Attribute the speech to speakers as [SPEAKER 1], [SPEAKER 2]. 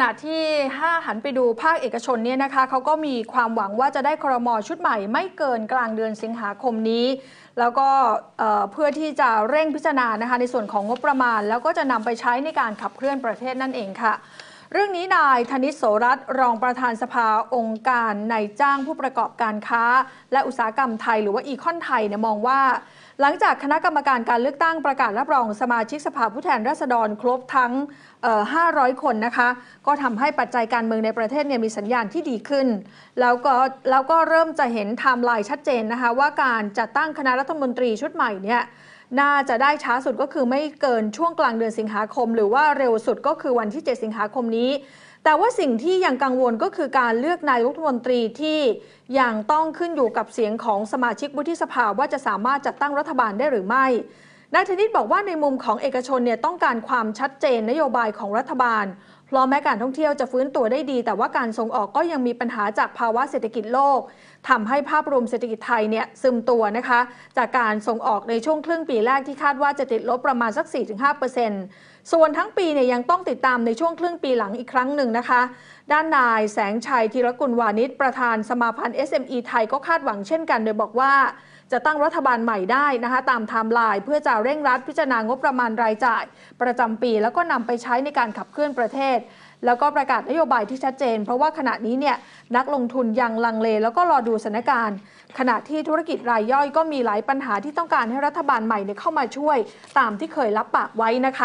[SPEAKER 1] ขณะที่ห้าหันไปดูภาคเอกชนเนี่ยนะคะเขาก็มีความหวังว่าจะได้ครมชุดใหม่ไม่เกินกลางเดือนสิงหาคมนี้ แล้วก็เอ่อเพื่อที่จะเร่งพิจารณานะคะในส่วนของงบประมาณ แล้วก็จะนำไปใช้ในการขับเคลื่อนประเทศนั่นเองค่ะ เรื่องนี้นายธนิตโสรัตรองประธานสภาองค์การนายจ้างผู้ประกอบการค้า และอุตสาหกรรมไทยหรือว่าอีคอนไทยเนี่ยมองว่า หลังจากคณะกรรมการการเลือกตั้งประกาศรับรองสมาชิกสภาผู้แทนราษฎรครบทั้ง 500 คนนะคะ ก็ทำให้ปัจจัยการเมืองในประเทศเนี่ยมีสัญญาณที่ดีขึ้น แล้วก็แล้วก็เริ่มจะเห็นไทม์ไลน์ชัดเจนนะคะว่าการจัดตั้งคณะรัฐมนตรีชุดใหม่เนี่ยน่าจะได้ช้าสุดก็คือไม่เกินช่วงกลางเดือนสิงหาคม หรือว่าเร็วสุดก็คือวันที่ 7 สิงหาคมนี้ แต่ว่าสิ่งที่ยังกังวลก็คือการเลือกนายกรัฐมนตรีที่ยังต้องขึ้นอยู่กับเสียงของสมาชิกวุฒิสภาว่าจะสามารถจัดตั้งรัฐบาลได้หรือไม่นายธนิตบอกว่าในมุมของเอกชนเนี่ยต้องการความชัดเจนนโยบายของรัฐบาลเพราะแม้การท่องเที่ยวจะฟื้นตัวได้ดี แต่ว่าการส่งออกก็ยังมีปัญหาจากภาวะเศรษฐกิจโลกทำให้ภาพรวมเศรษฐกิจไทยเนี่ยซึมตัวนะคะ จากการส่งออกในช่วงครึ่งปีแรกที่คาดว่าจะติดลบประมาณสัก 4-5%ส่วนทั้งปีเนี่ยยังต้องติดตามในช่วงครึ่งปีหลังอีกครั้งหนึ่งนะคะ ด้านนายแสงชัยธีรกุลวานิชประธานสมาพันธ์ SME ไทยก็คาดหวังเช่นกัน โดยบอกว่าจะตั้งรัฐบาลใหม่ได้นะคะตามไทม์ไลน์เพื่อจะเร่งรัดพิจารณางบประมาณรายจ่าย ประจำปี แล้วก็นำไปใช้ในการขับเคลื่อนประเทศแล้วก็ประกาศนโยบายที่ชัดเจน เพราะว่าขณะนี้เนี่ยนักลงทุนยังลังเล แล้วก็รอดูสถานการณ์ ขณะที่ธุรกิจรายย่อยก็มีหลายปัญหาที่ต้องการให้รัฐบาลใหม่เเข้ามาช่วย ตามที่เคยรับปากไว้นะคะ